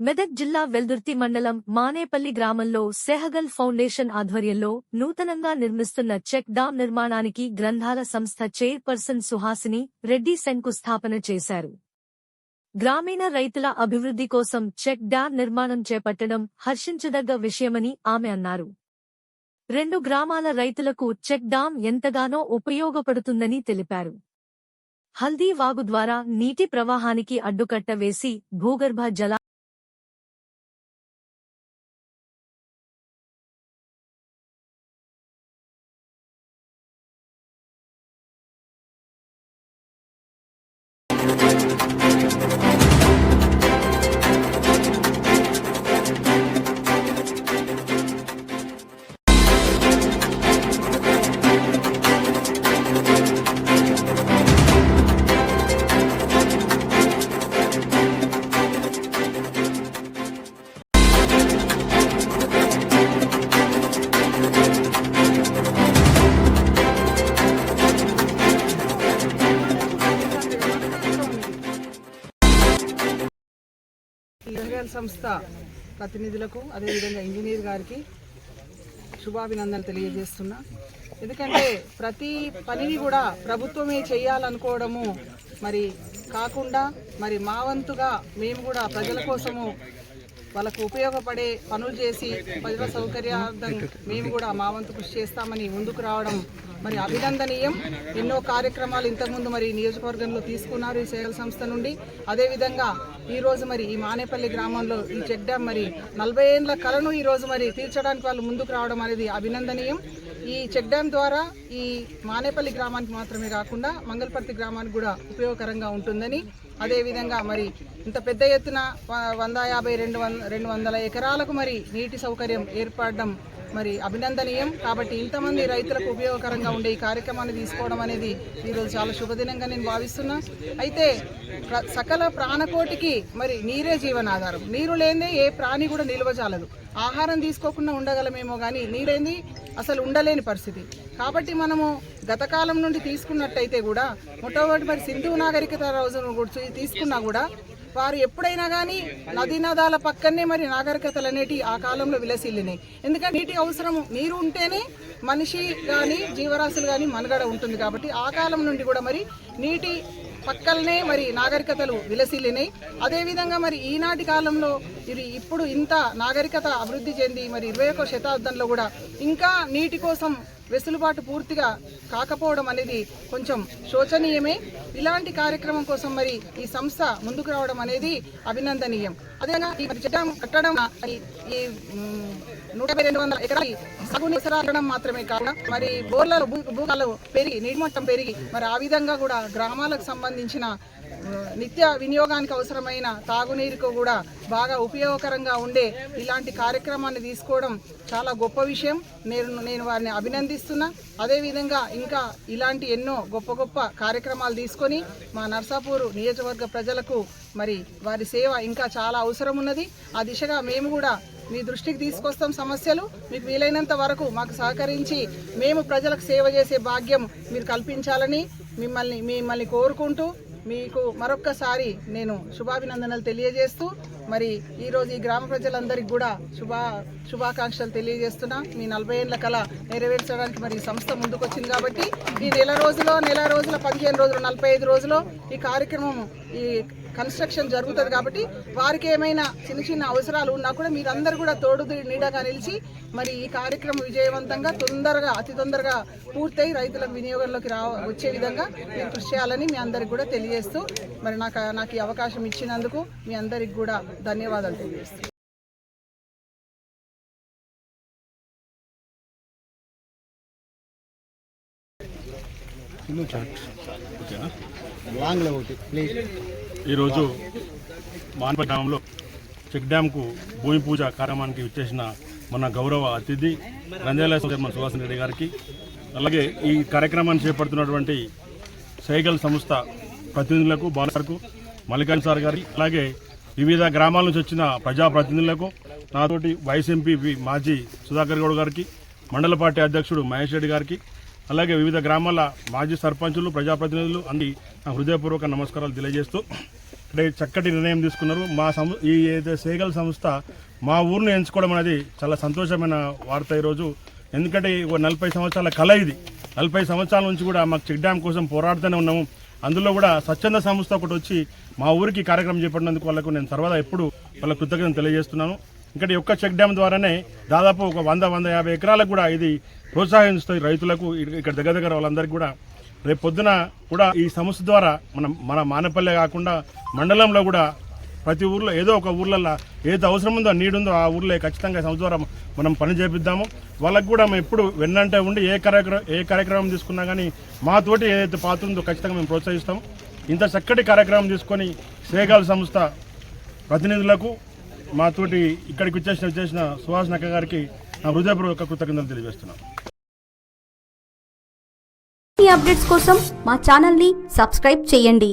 మెదక్ జిల్లా వెల్దుర్తి మండలం మానేపల్లి గ్రామంలో సెహగల్ ఫౌండేషన్ ఆధ్వర్యంలో నూతనంగా నిర్మిస్తున్న చెక్ డాం నిర్మాణానికి గ్రంథాల సంస్థ చైర్పర్సన్ సుహాసిని రెడ్డి శంకుస్థాపన చేశారు. గ్రామీణ రైతుల అభివృద్ధి కోసం చెక్ డ్యాం నిర్మాణం చేపట్టడం హర్షించదగ్గ విషయమని ఆమె అన్నారు. రెండు గ్రామాల రైతులకు చెక్ డామ్ ఎంతగానో ఉపయోగపడుతుందని తెలిపారు. హల్దీ వాగు ద్వారా నీటి ప్రవాహానికి అడ్డుకట్ట వేసి భూగర్భ జల సంస్థ ప్రతినిధులకు అదేవిధంగా ఇంజనీర్ గారికి శుభాభినందనలు తెలియజేస్తున్నా. ఎందుకంటే ప్రతి పనిని కూడా ప్రభుత్వమే చేయాలనుకోవడము మరి కాకుండా మరి మా వంతుగా మేము కూడా ప్రజల కోసము వాళ్ళకు ఉపయోగపడే పనులు చేసి ప్రజల సౌకర్యార్థం మేము కూడా మా వంతు కృషి చేస్తామని ముందుకు రావడం మరి అభినందనీయం. ఎన్నో కార్యక్రమాలు ఇంతకుముందు మరి నియోజకవర్గంలో తీసుకున్నారు ఈ సేవల సంస్థ నుండి. అదేవిధంగా ఈరోజు మరి ఈ మానేపల్లి గ్రామంలో ఈ చెక్ డ్యామ్ మరి నలభై ఏళ్ళ కలను ఈ రోజు మరి తీర్చడానికి వాళ్ళు ముందుకు రావడం అనేది అభినందనీయం. ఈ చెక్ డ్యామ్ ద్వారా ఈ మానేపల్లి గ్రామానికి మాత్రమే కాకుండా మంగళపర్తి గ్రామానికి కూడా ఉపయోగకరంగా ఉంటుందని అదేవిధంగా మరి ఇంత పెద్ద ఎత్తున వ- వంద యాభై రెండు వంద రెండు వందల ఎకరాలకు మరి నీటి సౌకర్యం ఏర్పడడం మరి అభినందనీయం. కాబట్టి ఇంతమంది రైతులకు ఉపయోగకరంగా ఉండే ఈ కార్యక్రమాన్ని తీసుకోవడం అనేది ఈరోజు చాలా శుభదినంగా నేను భావిస్తున్నా. అయితే సకల ప్రాణకోటికి మరి నీరే జీవనాధారం. నీరు లేదే ఏ ప్రాణి కూడా నిల్వజాలదు ఆహారం తీసుకోకుండా ఉండగలమేమో కానీ నీరేంది అసలు ఉండలేని పరిస్థితి. కాబట్టి మనము గతకాలం నుండి తీసుకున్నట్టయితే కూడా మొట్టమొదటి మరి సింధు నాగరికత రోజును గురించి తీసుకున్నా కూడా వారు ఎప్పుడైనా కానీ నదీ నదాల పక్కనే మరి నాగరికతలు అనేటి ఆ కాలంలో విలసిల్లినాయి. ఎందుకంటే నీటి అవసరం నీరు ఉంటేనే మనిషి కానీ జీవరాశులు కానీ మనుగడ ఉంటుంది కాబట్టి ఆ కాలం నుండి కూడా మరి నీటి పక్కలనే మరి నాగరికతలు విలసిల్లినాయి. అదేవిధంగా మరి ఈనాటి కాలంలో ఇది ఇప్పుడు ఇంత నాగరికత అభివృద్ధి చెంది మరి ఇరవై ఒక్క శతాబ్దంలో కూడా ఇంకా నీటి కోసం వెసులుబాటు పూర్తిగా కాకపోవడం అనేది కొంచెం శోచనీయమే. ఇలాంటి కార్యక్రమం కోసం మరి ఈ సంస్థ ముందుకు రావడం అనేది అభినందనీయం. అదేవిధంగా ఈ చట్టం కట్టడం ఈ- నూట యాభై రెండు వందల ఎకరాల సగుని మాత్రమే కాకుండా మరి బోర్లలో భూ భూగాలు పెరిగి నీటి మట్టం పెరిగి మరి ఆ విధంగా కూడా గ్రామాలకు సంబంధించిన నిత్య వినియోగానికి అవసరమైన తాగునీరుకు కూడా బాగా ఉపయోగకరంగా ఉండే ఇలాంటి కార్యక్రమాన్ని తీసుకోవడం చాలా గొప్ప విషయం. నేను నేను వారిని అభినందిస్తున్నా. అదేవిధంగా ఇంకా ఇలాంటి ఎన్నో గొప్ప గొప్ప కార్యక్రమాలు తీసుకొని మా నర్సాపూర్ నియోజకవర్గ ప్రజలకు మరి వారి సేవ ఇంకా చాలా అవసరం ఉన్నది. ఆ దిశగా మేము కూడా మీ దృష్టికి తీసుకొస్తాం సమస్యలు. మీకు వీలైనంత వరకు మాకు సహకరించి మేము ప్రజలకు సేవ చేసే భాగ్యం మీరు కల్పించాలని మిమ్మల్ని మిమ్మల్ని కోరుకుంటూ మీకు మరొక్కసారి నేను శుభాభినందనలు తెలియజేస్తూ మరి ఈరోజు ఈ గ్రామ ప్రజలందరికీ కూడా శుభా శుభాకాంక్షలు తెలియజేస్తున్నా. మీ నలభై ఏళ్ళ కళ నెరవేర్చడానికి మరి సంస్థ ముందుకొచ్చింది కాబట్టి ఈ నెల రోజులో నెల రోజుల పదిహేను రోజులు నలభై ఐదు రోజులు ఈ కార్యక్రమం ఈ కన్స్ట్రక్షన్ జరుగుతుంది కాబట్టి వారికి ఏమైనా చిన్న చిన్న అవసరాలు ఉన్నా కూడా మీరందరూ కూడా తోడు నీడగా నిలిచి మరి ఈ కార్యక్రమం విజయవంతంగా తొందరగా అతి తొందరగా పూర్తయి రైతుల వినియోగంలోకి రా వచ్చే విధంగా మీరు కృషి చేయాలని మీ అందరికి కూడా తెలియజేస్తూ మరి నాకు నాకు ఈ అవకాశం ఇచ్చినందుకు మీ అందరికి కూడా ధన్యవాదాలు తెలియజేస్తాను ఓకేనా లాంగ్లో ఒకటి ప్లీజ్ ఈరోజు మానప గ్రామంలో చెక్ డ్యాంకు భూమి పూజ కార్యక్రమానికి ఇచ్చేసిన మన గౌరవ అతిథి రంజాలయ చైర్మన్ సుహాసన్ రెడ్డి గారికి అలాగే ఈ కార్యక్రమాన్ని చేపడుతున్నటువంటి సైకిల్ సంస్థ ప్రతినిధులకు బాలర్కు మల్లికార్జున సార్ గారి అలాగే వివిధ గ్రామాల నుంచి వచ్చిన ప్రజాప్రతినిధులకు నాతోటి వైస్ ఎంపీ మాజీ సుధాకర్ గౌడ్ గారికి మండల పార్టీ అధ్యక్షుడు మహేష్ రెడ్డి గారికి అలాగే వివిధ గ్రామాల మాజీ సర్పంచులు ప్రజాప్రతినిధులు అన్ని నా హృదయపూర్వక నమస్కారాలు తెలియజేస్తూ అంటే చక్కటి నిర్ణయం తీసుకున్నారు. మా సం ఈ ఏదైతే సేగల్ సంస్థ మా ఊరిని ఎంచుకోవడం అనేది చాలా సంతోషమైన వార్త ఈరోజు. ఎందుకంటే నలభై సంవత్సరాల కళ ఇది. నలభై సంవత్సరాల నుంచి కూడా మాకు చెక్ డ్యామ్ కోసం పోరాడుతూనే ఉన్నాము. అందులో కూడా స్వచ్ఛంద సంస్థ ఒకటి వచ్చి మా ఊరికి కార్యక్రమం చేపట్టినందుకు వాళ్ళకు నేను సర్వదా ఎప్పుడు వాళ్ళ కృతజ్ఞతలు తెలియజేస్తున్నాను. ఇక్కడ ఒక్క చెక్ డ్యామ్ ద్వారానే దాదాపు ఒక వంద వంద యాభై ఎకరాలకు కూడా ఇది ప్రోత్సహిస్తుంది రైతులకు. ఇక్కడ దగ్గర దగ్గర వాళ్ళందరికీ కూడా రేపు పొద్దున కూడా ఈ సంస్థ ద్వారా మనం మన మానపల్లె కాకుండా మండలంలో కూడా ప్రతి ఊర్లో ఏదో ఒక ఊర్లలో ఏది అవసరం ఉందో నీడు ఉందో ఆ ఊర్లో ఖచ్చితంగా సంస్థ ద్వారా మనం పని చేపిద్దాము. వాళ్ళకు కూడా మేము ఎప్పుడు వెన్నంటే ఉండి ఏ కార్యక్రమం ఏ కార్యక్రమం తీసుకున్నా కానీ మాతోటి ఏదైతే పాత్ర ఉందో ఖచ్చితంగా మేము ప్రోత్సహిస్తాం ఇంత చక్కటి కార్యక్రమం తీసుకొని సేగాల్ సంస్థ ప్రతినిధులకు మాతోటి ఇక్కడికి వచ్చేసిన వచ్చేసిన సుహాస్ నక్క గారికి నా హృదయపూర్వక కృతజ్ఞతలు తెలియజేస్తున్నాను ఈ అప్డేట్స్ కోసం మా ఛానల్ని సబ్స్క్రైబ్ చేయండి.